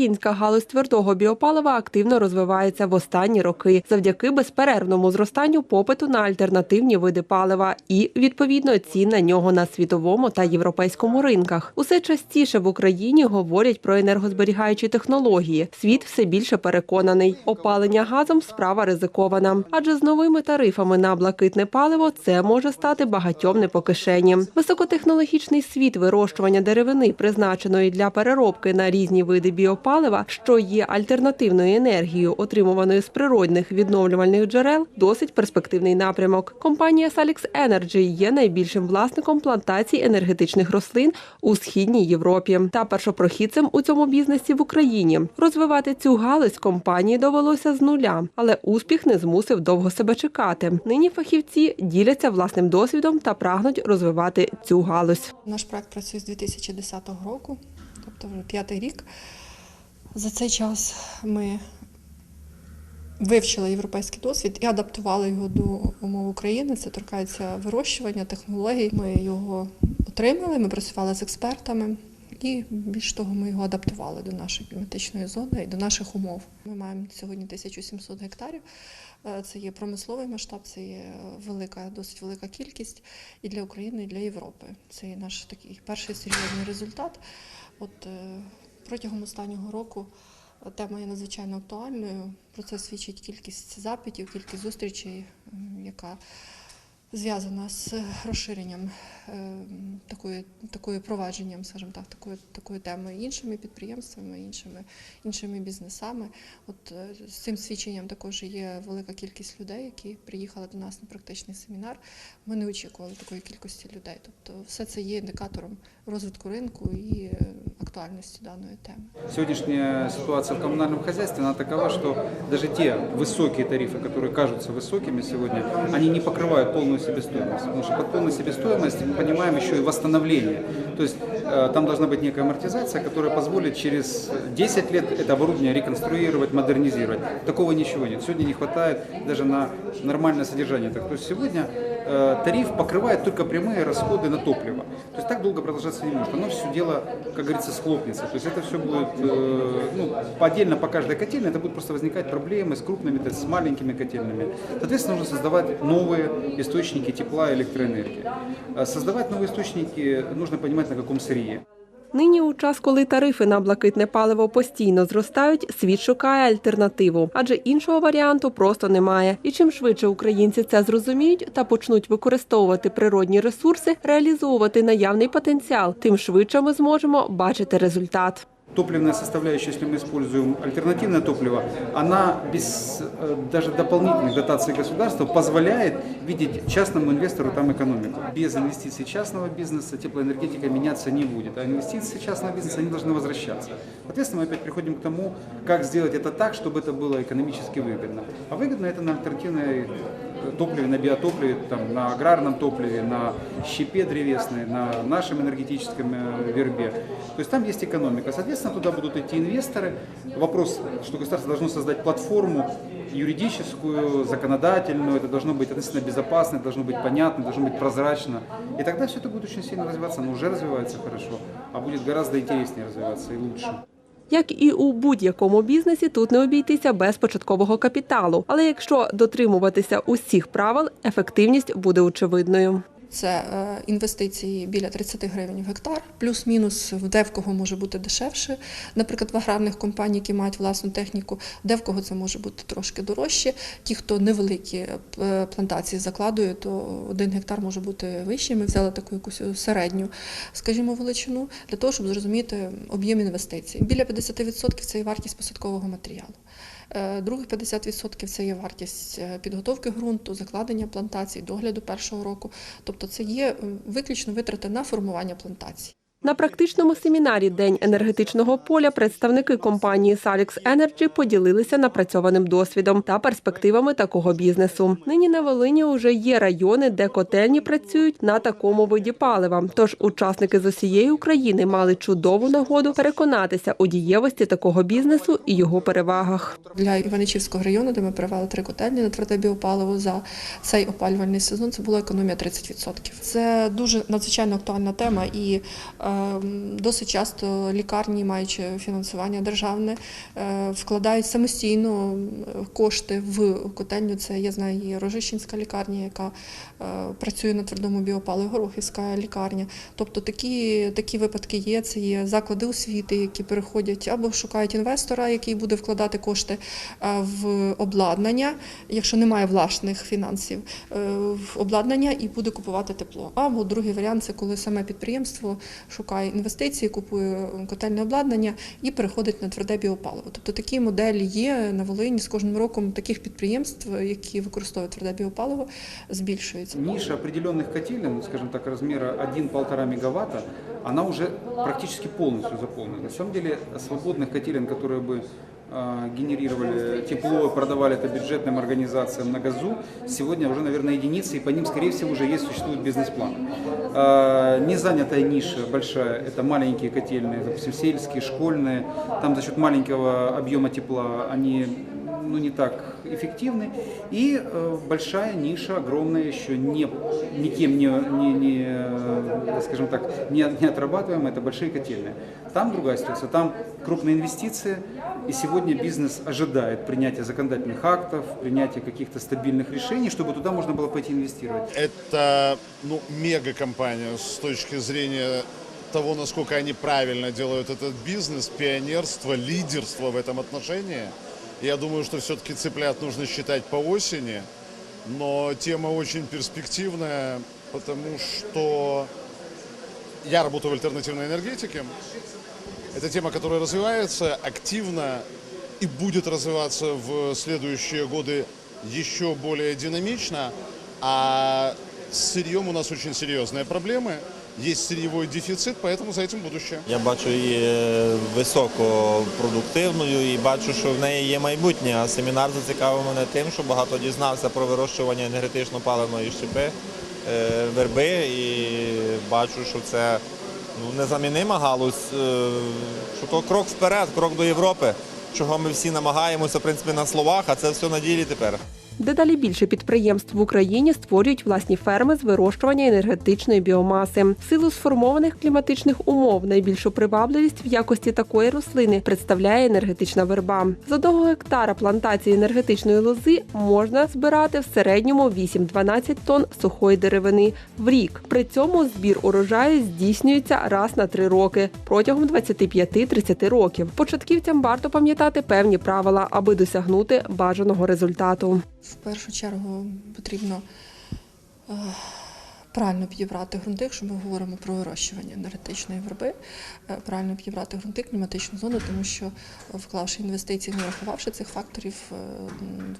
Українська галузь твердого біопалива активно розвивається в останні роки завдяки безперервному зростанню попиту на альтернативні види палива і відповідно цін на нього на світовому та європейському ринках. Усе частіше в Україні говорять про енергозберігаючі технології. Світ все більше переконаний. Опалення газом справа ризикована, адже з новими тарифами на блакитне паливо це може стати багатьом не по кишені. Високотехнологічний світ вирощування деревини, призначеної для переробки на різні види біопалива, що є альтернативною енергією, отримуваною з природних відновлювальних джерел, досить перспективний напрямок. Компанія Salix Energy є найбільшим власником плантацій енергетичних рослин у східній Європі та першопрохідцем у цьому бізнесі в Україні. Розвивати цю галузь компанії довелося з нуля, але успіх не змусив довго себе чекати. Нині фахівці діляться власним досвідом та прагнуть розвивати цю галузь. Наш проект працює з 2010 року, тобто вже п'ятий рік. За цей час ми вивчили європейський досвід і адаптували його до умов України. Це торкається вирощування, технологій. Ми його отримали, ми працювали з експертами. І більш того, ми його адаптували до нашої кліматичної зони і до наших умов. Ми маємо сьогодні 1700 гектарів. Е, Це є промисловий масштаб, це є велика, досить велика кількість і для України, і для Європи. Це є наш такий перший серйозний результат. От е, протягом останнього року е, тема є надзвичайно актуальною. Про це свідчить кількість запитів, кількість зустрічей, яка зв'язана з розширенням е, такої, такої провадженням, скажімо так, такої, такої теми іншими підприємствами, іншими, іншими бізнесами. От е, з цим свідченням також є велика кількість людей, які приїхали до нас на практичний семінар. Ми не очікували такої кількості людей. Тобто, все це є індикатором розвитку ринку і е, актуальності даної теми. Сегодняшняя ситуация в коммунальном хозяйстве, она такова, что даже те высокие тарифы, которые кажутся высокими сегодня, они не покрывают полную себестоимость. Потому что под полной себестоимость мы понимаем еще и восстановление. То есть э, там должна быть некая амортизация, которая позволит через 10 лет это оборудование реконструировать, модернизировать. Такого ничего нет. Сегодня не хватает даже на нормальное содержание. Так, то есть сегодня э, тариф покрывает только прямые расходы на топливо. То есть так долго продолжаться не может. Оно все дело, как говорится, схлопнется. То есть это все будет э, ну, отдельно по каждой котельной, это будут просто возникать проблемы с крупными, с маленькими котельными. Соответственно, нужно создавать новые источники тепла и электроэнергии. А Создавать новые источники нужно понимать на каком сырье. Нині у час, коли тарифи на блакитне паливо постійно зростають, світ шукає альтернативу, адже іншого варіанту просто немає. І чим швидше українці це зрозуміють та почнуть використовувати природні ресурси, реалізовувати наявний потенціал, тим швидше ми зможемо бачити результат. Топливная составляющая, если мы используем альтернативное топливо, она без э, даже дополнительных дотаций государства позволяет видеть частному инвестору там экономику. Без инвестиций частного бизнеса теплоэнергетика меняться не будет, а инвестиции частного бизнеса они должны возвращаться. Соответственно, мы опять приходим к тому, как сделать это так, чтобы это было экономически выгодно. А выгодно это на альтернативной топливе, на биотопливе, там, на аграрном топливе, на щепе древесной, на нашем энергетическом э, вербе. То есть там есть экономика. Соответственно, туда будут идти инвесторы. Вопрос, что государство должно создать платформу юридическую, законодательную, это должно быть относительно безопасно, это должно быть понятно, должно быть прозрачно. И тогда все это будет очень сильно развиваться, оно уже развивается хорошо, а будет гораздо интереснее развиваться и лучше. Як і у будь-якому бізнесі, тут не обійтися без початкового капіталу. Але якщо дотримуватися усіх правил, ефективність буде очевидною. Це е, інвестиції біля 30 гривень в гектар, плюс-мінус в девкого може бути дешевше. Наприклад, в аграрних компаній, які мають власну техніку, девкого це може бути трошки дорожче. Ті, хто невеликі е, плантації закладує, то один гектар може бути вищий. Ми взяли таку якусь середню, скажімо, величину для того, щоб зрозуміти об'єм інвестицій. Біля 50% це є вартість посадкового матеріалу. Е, Других 50% це є вартість е, підготовки ґрунту, закладення плантацій, догляду першого року. Тобто це є е, виключно витрати на формування плантацій. На практичному семінарі День енергетичного поля представники компанії Salix Energy поділилися напрацьованим досвідом та перспективами такого бізнесу. Нині на Волині вже є райони, де котельні працюють на такому виді палива. Тож учасники з усієї України мали чудову нагоду переконатися у дієвості такого бізнесу і його перевагах. Для Іваничівського району, де ми привели три котельні на тверде біопаливо за цей опалювальний сезон, це була економія 30%. Це дуже надзвичайно актуальна тема, і е, Досить часто лікарні, маючи фінансування державне, е, вкладають самостійно е, кошти в котельню. Це я знаю, є Рожищенська лікарня, яка працює на твердому біопаливі, Горохівська лікарня. Тобто такі, такі випадки є. Це є заклади освіти, які переходять або шукають інвестора, який буде вкладати кошти е, в обладнання, якщо немає власних фінансів, е, в обладнання і буде купувати тепло. Або другий варіант це коли саме підприємство шукає інвестиції, купує котельне обладнання і переходить на тверде біопаливо. Тобто такі моделі є на Волині з кожним роком таких підприємств, які використовують тверде біопаливо, збільшується. Ниша определенных котелен, ну, скажем так, размера 1-1,5 мегаватта, она уже практически полностью заполнена. На самом деле свободных котелен, которые бы э, генерировали тепло и продавали это бюджетным организациям на газу, сегодня уже, наверное, единицы, и по ним, скорее всего, уже есть, существуют бизнес-планы. Э, Незанятая ниша большая, это маленькие котельные, допустим, сельские, школьные, там за счет маленького объема тепла они ну, не так эффективны. И э, большая ниша, огромная, еще не, никем не, не, не, э, скажем так, не, не отрабатываемая, это большие котельные. Там другая ситуация, там крупные инвестиции, и сегодня бизнес ожидает принятия законодательных актов, принятия каких-то стабильных решений, чтобы туда можно было пойти инвестировать. Это ну, мегакомпания с точки зрения того, насколько они правильно делают этот бизнес, пионерство, лидерство в этом отношении. Я думаю, что все-таки цыплят нужно считать по осени, но тема очень перспективная, потому что я работаю в альтернативной энергетике. Это тема, которая развивается активно и будет развиваться в следующие годы еще более динамично. А с сырьем у нас очень серьезные проблемы. Есть сырьевой дефицит, поэтому за этим будущее. Я бачу її е, високопродуктивною і бачу, що в неї є майбутнє. А семінар зацікавив мене тим, що багато дізнався про вирощування енергетично-паливної щепи, е, верби, і бачу, що це ну, незамінима галузь, е, що то крок вперед, крок до Європи, чого ми всі намагаємося в принципі на словах, а це все на ділі тепер. Дедалі більше підприємств в Україні створюють власні ферми з вирощування енергетичної біомаси. В силу сформованих кліматичних умов найбільшу привабливість в якості такої рослини представляє енергетична верба. З одного гектара плантації енергетичної лози можна збирати в середньому 8-12 тонн сухої деревини в рік. При цьому збір урожаю здійснюється раз на три роки протягом 25-30 років. Початківцям варто пам'ятати певні правила, аби досягнути бажаного результату. В першу чергу потрібно е, правильно підібрати ґрунти, якщо ми говоримо про вирощування енергетичної верби, е, правильно підібрати ґрунти, кліматичну зону, тому що вклавши інвестиції, не врахувавши цих факторів, е,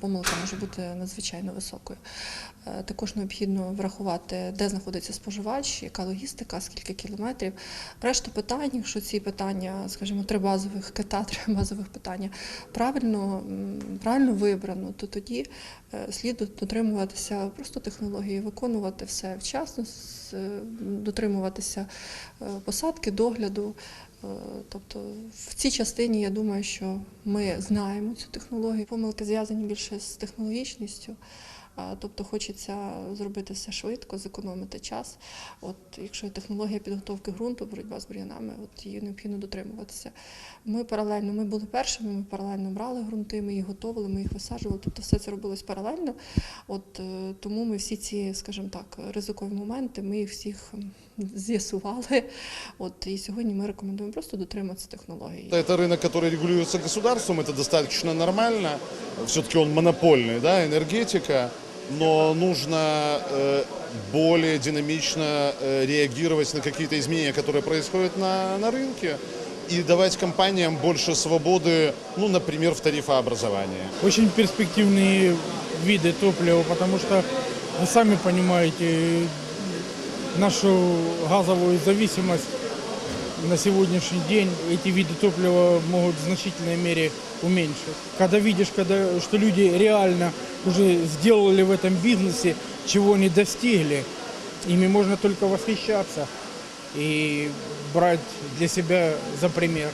помилка може бути надзвичайно високою. Е, Також необхідно врахувати, де знаходиться споживач, яка логістика, скільки кілометрів. Решту питань, якщо ці питання, скажімо, три базових кита, три базових питання правильно, правильно вибрано, то тоді слід дотримуватися просто технології, виконувати все вчасно, е, дотримуватися е, посадки, догляду. Е, Тобто в цій частині я думаю, що ми знаємо цю технологію. Помилки зв'язані більше з технологічністю. А, Тобто хочеться зробити все швидко, зекономити час. От якщо є технологія підготовки ґрунту, боротьба з бур'янами, от її необхідно дотримуватися. Ми паралельно, ми були першими, ми паралельно брали ґрунти, ми їх готували, ми їх висаджували. Тобто все це робилось паралельно. От е, тому ми всі ці, скажімо так, ризикові моменти, ми їх всіх м, з'ясували. От і сьогодні ми рекомендуємо просто дотриматися технології. Это рынок, который регулируется государством, это достаточно нормально. Все-таки он монопольный, да, энергетика. Но нужно э, более динамично э, реагировать на какие-то изменения, которые происходят на, на рынке, и давать компаниям больше свободы, ну, например, в тарифообразовании. очень перспективные виды топлива, потому что вы сами понимаете нашу газовую зависимость на сегодняшний день эти виды топлива могут в значительной мере уменьшить. Когда видишь, когда, что люди реально уже сделали в этом бизнесе, чего они достигли, ими можно только восхищаться и брать для себя за пример.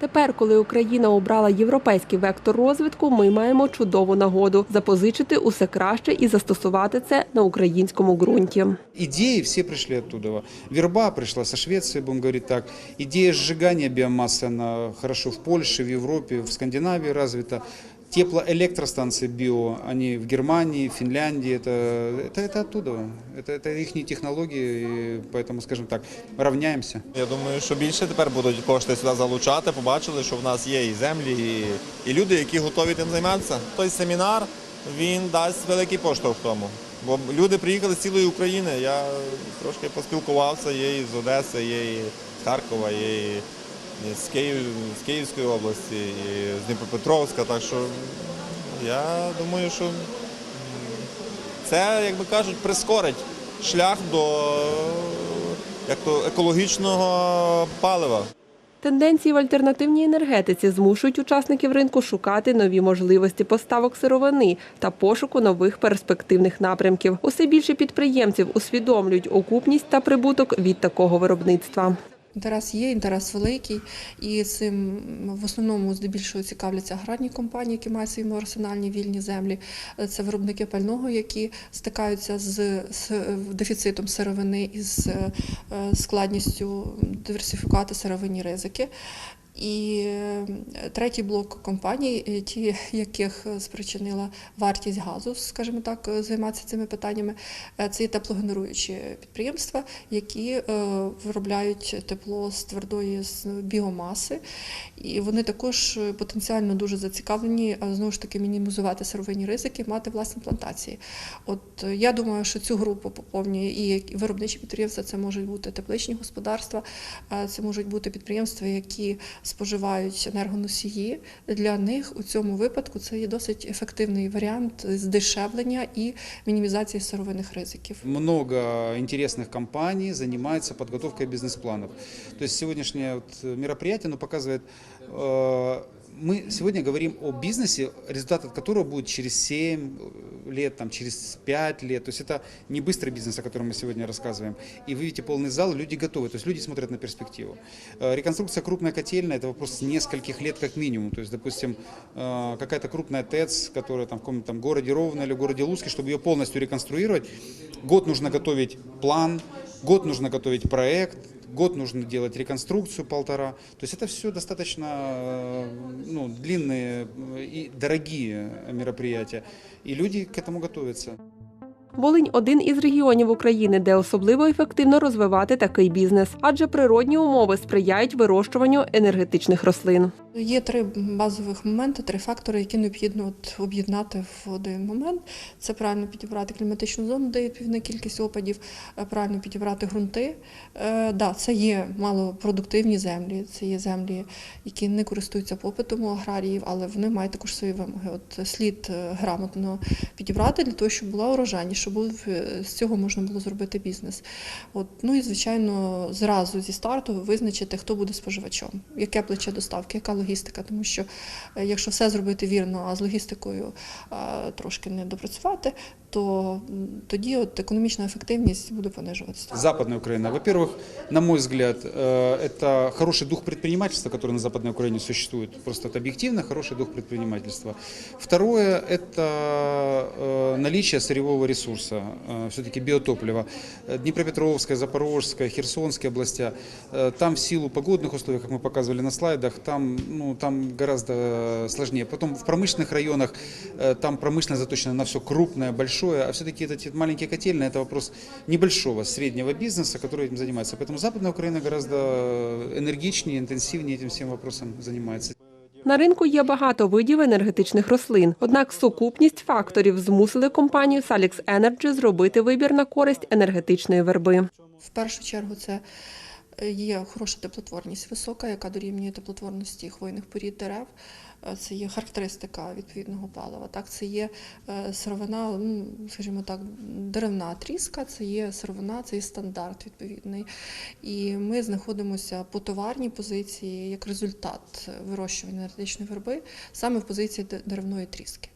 Тепер, коли Україна обрала європейський вектор розвитку, ми маємо чудову нагоду запозичити усе краще і застосувати це на українському ґрунті. Ідеї всі прийшли оттуда. Вірба прийшла з Швеції, будемо говорити так. Ідея зжигання біомаси она хорошо в Польщі, в Європі, в Скандинавії развита. Теплоэлектростанции био, они в Германии, Финляндии, это, это, это оттуда. Это, это их технологии, и поэтому, скажем так, равняемся. Я думаю, що більше тепер будуть кошти сюди залучати. Побачили, що в нас є і землі, і, і люди, які готові тим займатися. Той семінар він дасть великий поштовх тому. Бо люди приїхали з цілої України. Я трошки поспілкувався, є і з Одеси, є і з Харкова, є і з, Київ, з Київської області, і з Дніпропетровська. Так що я думаю, що це, як би кажуть, прискорить шлях до як то, екологічного палива. Тенденції в альтернативній енергетиці змушують учасників ринку шукати нові можливості поставок сировини та пошуку нових перспективних напрямків. Усе більше підприємців усвідомлюють окупність та прибуток від такого виробництва. Інтерес є, інтерес великий, і цим в основному здебільшого цікавляться аграрні компанії, які мають свої арсенальні вільні землі. Це виробники пального, які стикаються з, дефіцитом сировини і з е, складністю диверсифікувати сировинні ризики. І е, третій блок компаній, е, ті, яких спричинила вартість газу, скажімо так, е, займатися цими питаннями, е, це є теплогенеруючі підприємства, які е, виробляють тепло з твердої з біомаси, і вони також е, потенціально дуже зацікавлені знову ж таки мінімізувати сировинні ризики, мати власні плантації. От е, я думаю, що цю групу поповнює і виробничі підприємства, це можуть бути тепличні господарства, е, це можуть бути підприємства, які споживають енергоносії. Для них у цьому випадку це є досить ефективний варіант здешевлення і мінімізації сировинних ризиків. Много интересных компаний занимается подготовкой бизнес-планов. То есть сегодняшнее вот мероприятие оно показывает, э, мы сегодня говорим о бизнесе, результат от которого будет через 7 лет, там, через 5 лет. То есть это не быстрый бизнес, о котором мы сегодня рассказываем. И вы видите полный зал, люди готовы, то есть люди смотрят на перспективу. Э, Реконструкция крупной котельной – это вопрос нескольких лет как минимум. То есть, допустим, э, какая-то крупная ТЭЦ, которая там в каком-то там городе Ровно или городе Луске, чтобы ее полностью реконструировать, год нужно готовить план, год нужно готовить проект, год нужно делать реконструкцию полтора. То есть это все достаточно э, ну, длинные э, и дорогие мероприятия. И люди к этому готовятся. Волинь один із регіонів України, де особливо ефективно розвивати такий бізнес, адже природні умови сприяють вирощуванню енергетичних рослин. Є три базових моменти, три фактори, які необхідно об'єднати в один момент. Це правильно підібрати кліматичну зону, де є відповідна кількість опадів, е, правильно підібрати ґрунти. Е, да, це є малопродуктивні землі, це є землі, які не користуються попитом у аграріїв, але вони мають також свої вимоги. От слід е, грамотно підібрати для того, щоб була урожайність, щоб е, з цього можна було зробити бізнес. От, ну і звичайно, зразу зі старту визначити, хто буде споживачом, яке плече доставки, яка логістика. Тому що е, якщо все зробити вірно, а з логістикою е, трошки не допрацювати, то м, тоді от економічна ефективність буде понижуватися. Западная Украина. Во-первых, на мой взгляд, э, это хороший дух предпринимательства, который на Западной Украине существует. Просто это объективно хороший дух предпринимательства. Второе – это э, наличие сырьевого ресурса, все-таки биотоплива. Э, Днепропетровская, Запорожская, Херсонская областя. Э, Там в силу погодных условий, как мы показывали на слайдах, там, ну, там гораздо сложнее. Потом в промышленных районах, э, там промышленно заточено на все крупное, большое, а все-таки эти маленькие котельные – это вопрос небольшого, среднего бизнеса, который этим занимается. Поэтому Западная Украина гораздо энергичнее, интенсивнее этим всем вопросом занимается. На ринку є багато видів енергетичних рослин. Однак сукупність факторів змусили компанію Salix Energy зробити вибір на користь енергетичної верби. В першу чергу це е, є хороша теплотворність висока, яка дорівнює теплотворності хвойних порід дерев. Е, Це є характеристика відповідного палива. Так, це є е, сировина, скажімо так, деревна тріска, це є сировина, це є стандарт відповідний. І ми знаходимося по товарній позиції як результат вирощування енергетичної верби саме в позиції деревної тріски.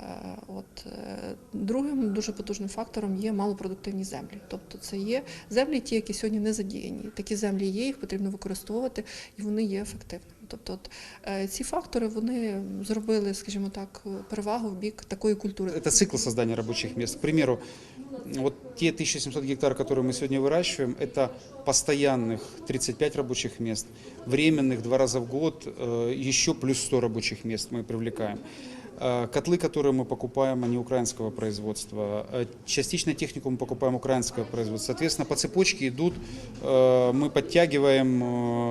Е, От е, другим дуже потужним фактором є малопродуктивні землі. Тобто це є землі, ті, які сьогодні не задіяні. Такі землі є, їх потрібно використовувати, і вони є ефективними. Тобто, от, е, ці фактори вони зробили, скажімо так, перевагу в бік такої культури. Это цикл создания рабочих мест. К примеру, вот те 1700 гектар, которые мы сегодня выращиваем, это постоянных 35 рабочих мест, временных два раза в год, э, еще плюс 100 рабочих мест мы привлекаем. Э, Котлы, которые мы покупаем, они украинского производства. Э, Частично технику мы покупаем украинского производства. Соответственно, по цепочке идут, э, мы подтягиваем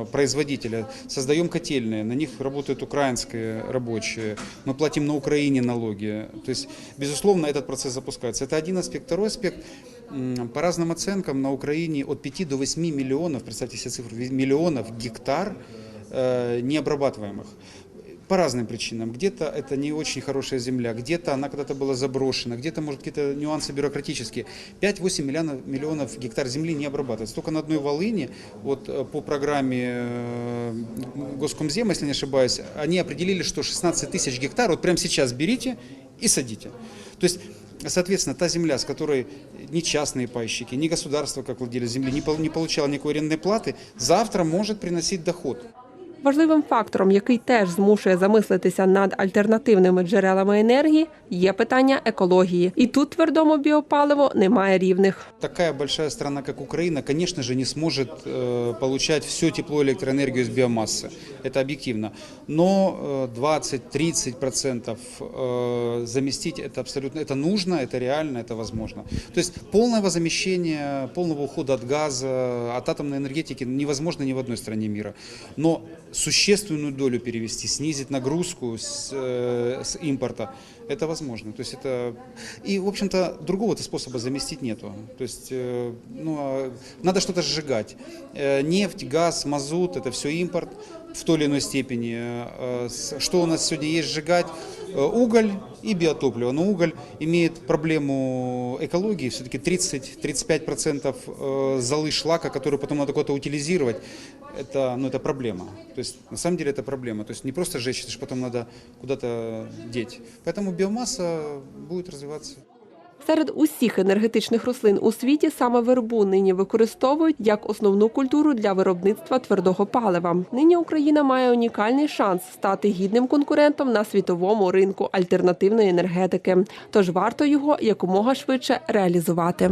э, производителя, создаем котельные, на них работают украинские рабочие, мы платим на Украине налоги. То есть, безусловно, этот процесс запускается. Это один аспект. Второй аспект, м, по разным оценкам, на Украине от 5 до 8 миллионов, представьте себе цифру, миллионов гектар э, необрабатываемых. По разным причинам. Где-то это не очень хорошая земля, где-то она когда-то была заброшена, где-то, может, какие-то нюансы бюрократические. 5-8 миллионов, миллионов гектар земли не обрабатывается. Только на одной Волыне, вот э, по программе э, Госкомзема, если не ошибаюсь, они определили, что 16 тысяч гектар, вот прямо сейчас берите и садите. То есть Соответственно, та земля, с которой ни частные пайщики, ни государство, как владелец земли, не, пол- не получало никакой арендной платы, завтра может приносить доход. Важливим фактором, який теж змушує замислитися над альтернативними джерелами енергії, є питання екології. І тут твердому біопаливу немає рівних. Такая большая страна, как Украина, конечно же, не сможет э, получать все тепло и электроэнергию из биомассы. Это объективно. Но э, 20-30% э, заместить это абсолютно это нужно, это реально, это возможно. То есть полного замещения, полного ухода от газа, от атомной энергетики невозможно ни в одной стране мира. Но существенную долю перевести, снизить нагрузку с, э, с импорта, это возможно. То есть это и в общем-то другого-то способа заместить нету. То есть э, ну а надо что-то сжигать. Э, Нефть, газ, мазут это все импорт в той или иной степени. Э, с- Что у нас сегодня есть сжигать? Э, Уголь и биотопливо. Но уголь имеет проблему экологии. Все-таки 30-35% э, золы шлака, которую потом надо куда-то утилизировать, это, ну, это проблема. То есть на самом деле это проблема. То есть не просто сжечь, это же потом надо куда-то деть. Поэтому биомасса будет развиваться. Серед усіх енергетичних рослин у світі саме вербу нині використовують як основну культуру для виробництва твердого палива. Нині Україна має унікальний шанс стати гідним конкурентом на світовому ринку альтернативної енергетики. Тож варто його якомога швидше реалізувати.